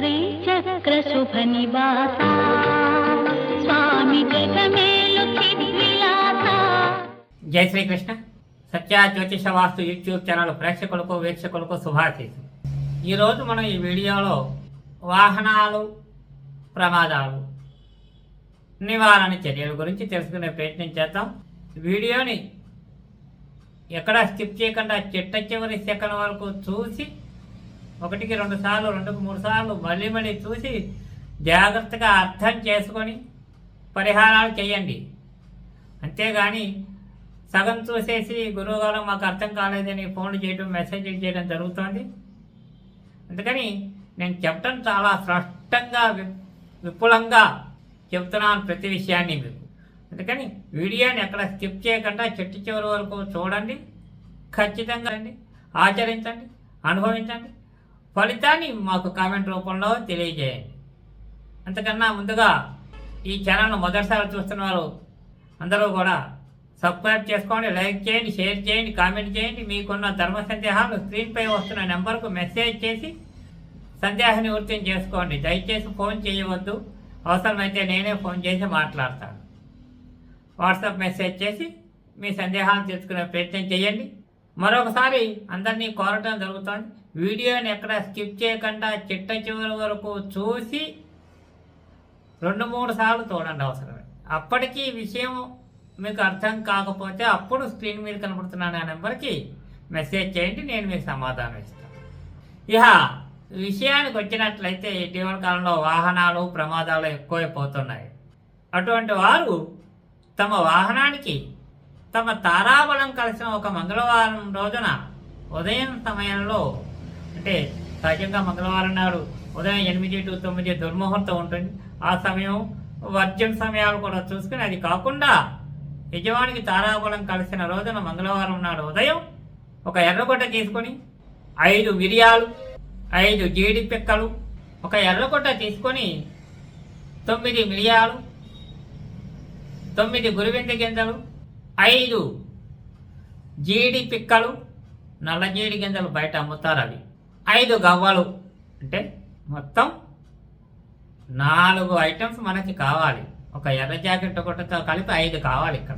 శ్రీచక్రశుభనివాస స్వామి జగమేలు జై శ్రీకృష్ణ. సత్య జ్యోతిష వాస్తు YouTube channel ప్రేక్షకులకు వీక్షకులకు శుభాశీస్సులు. ఈరోజు మనం ఈ వీడియోలో వాహనాలు ప్రమాదాలు నివారణ చర్యల గురించి తెలుసుకునే ప్రయత్నం చేద్దాం. వీడియోని ఎక్కడ స్కిప్ చేయకుండా చిట్ట చివరి సెకండ్ వరకు చూసి ఒకటికి రెండు సార్లు రెండుకు మూడు సార్లు మళ్ళీ మళ్ళీ చూసి జాగ్రత్తగా అర్థం చేసుకొని పరిహారాలు చేయండి. అంతేగాని సగం చూసేసి గురువుగారు మాకు అర్థం కాలేదని ఫోన్ చేయడం మెసేజ్ చేయడం జరుగుతోంది. అందుకని నేను చెప్పడం చాలా స్పష్టంగా విపులంగా చెప్తున్నాను ప్రతి విషయాన్ని మీకు. అందుకని వీడియోని ఎక్కడ స్కిప్ చేయకుండా చెట్టు చివరి వరకు చూడండి. ఖచ్చితంగా అండి. ఆచరించండి. అనుభవించండి. ఫలితాన్ని మాకు కామెంట్ రూపంలో తెలియజేయండి. అంతకన్నా ముందుగా ఈ ఛానల్ను మొదటిసారి చూస్తున్న వారు అందరూ కూడా సబ్స్క్రైబ్ చేసుకోండి లైక్ చేయండి షేర్ చేయండి కామెంట్ చేయండి. మీకున్న ధర్మ సందేహాలు స్క్రీన్పై వస్తున్న నెంబర్కు మెసేజ్ చేసి సందేహ నివృత్తిని చేసుకోండి. దయచేసి ఫోన్ చేయవద్దు. అవసరమైతే నేనే ఫోన్ చేసి మాట్లాడతాను. వాట్సాప్ మెసేజ్ చేసి మీ సందేహాలను తెలుసుకునే ప్రయత్నం చేయండి. మరొకసారి అందరినీ కోరటం జరుగుతుంది. వీడియోని ఎక్కడ స్కిప్ చేయకుండా చిట్ట చివరి వరకు చూసి రెండు మూడు సార్లు చూడండి అవసరమే. అప్పటికీ విషయం మీకు అర్థం కాకపోతే అప్పుడు స్క్రీన్ మీద కనపడుతున్న నా నెంబర్కి మెసేజ్ చేయండి నేను మీకు సమాధానం ఇస్తాను. ఇహ విషయానికి వచ్చినట్లయితే ఇటీవల కాలంలో వాహనాలు ప్రమాదాలు ఎక్కువైపోతున్నాయి. అటువంటి వారు తమ వాహనానికి తమ తారాబలం కలిసిన ఒక మంగళవారం రోజున ఉదయం సమయంలో అంటే సహజంగా మంగళవారం నాడు ఉదయం ఎనిమిది టు తొమ్మిది దుర్ముహూర్తం ఉంటుంది. ఆ సమయం వర్జం సమయాలు కూడా చూసుకుని అది కాకుండా యజమానికి తారాబలం కలిసిన రోజున మంగళవారం నాడు ఉదయం ఒక ఎర్రగొడ్డ తీసుకొని ఐదు మిరియాలు ఐదు జీడి పిక్కలు ఒక ఎర్రగొడ్డ తీసుకొని తొమ్మిది మిరియాలు తొమ్మిది గురువింద గింజలు ఐదు జీడి పిక్కలు నల్ల జీడి గింజలు బయట అమ్ముతారు అవి. ఐదు గవ్వలు. అంటే మొత్తం నాలుగు ఐటమ్స్ మనకి కావాలి. ఒక ఎర్ర జాకెట్ గుడ్డతో కలిపి ఐదు కావాలి ఇక్కడ.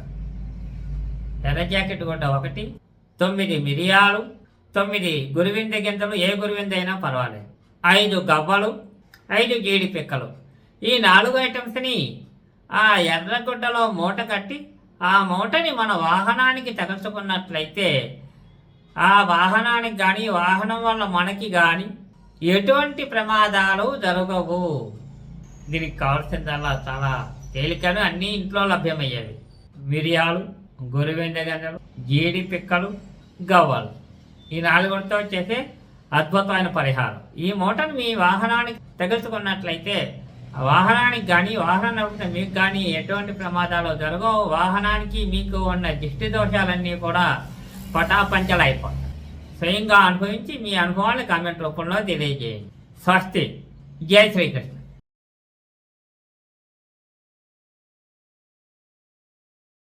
ఎర్ర జాకెట్ గుడ్డ ఒకటి తొమ్మిది మిరియాలు తొమ్మిది గురువింద గింజలు. ఏ గురువింద అయినా పర్వాలేదు. ఐదు గవ్వలు ఐదు జీడి పిక్కలు. ఈ నాలుగు ఐటమ్స్ని ఆ ఎర్రగుడ్డలో మూట కట్టి ఆ మూటని మన వాహనానికి తగల్చుకున్నట్లయితే ఆ వాహనానికి కానీ వాహనం వల్ల మనకి కానీ ఎటువంటి ప్రమాదాలు జరగవు. దీనికి కావాల్సిందల్లా చాలా తేలికను అన్నీ ఇంట్లో లభ్యమయ్యేవి. మిరియాలు గొరివెండ గంజలు జీడి పిక్కలు గవ్వలు. ఈ నాలుగుతో చేసే అద్భుతమైన పరిహారం. ఈ మూటను మీ వాహనానికి తగులుచుకున్నట్లయితే ఆ వాహనానికి కానీ వాహనం నడుపుతున్న మీకు కానీ ఎటువంటి ప్రమాదాలు జరగవు. వాహనానికి మీకు ఉన్న దిష్టి దోషాలన్నీ కూడా పటాపంచలు అయిపోతాయి స్వయంగా అనుభవించి మీ అనుభవాన్ని కామెంట్ రూపంలో తెలియజేయండి. స్వస్తి. జై శ్రీకృష్ణ.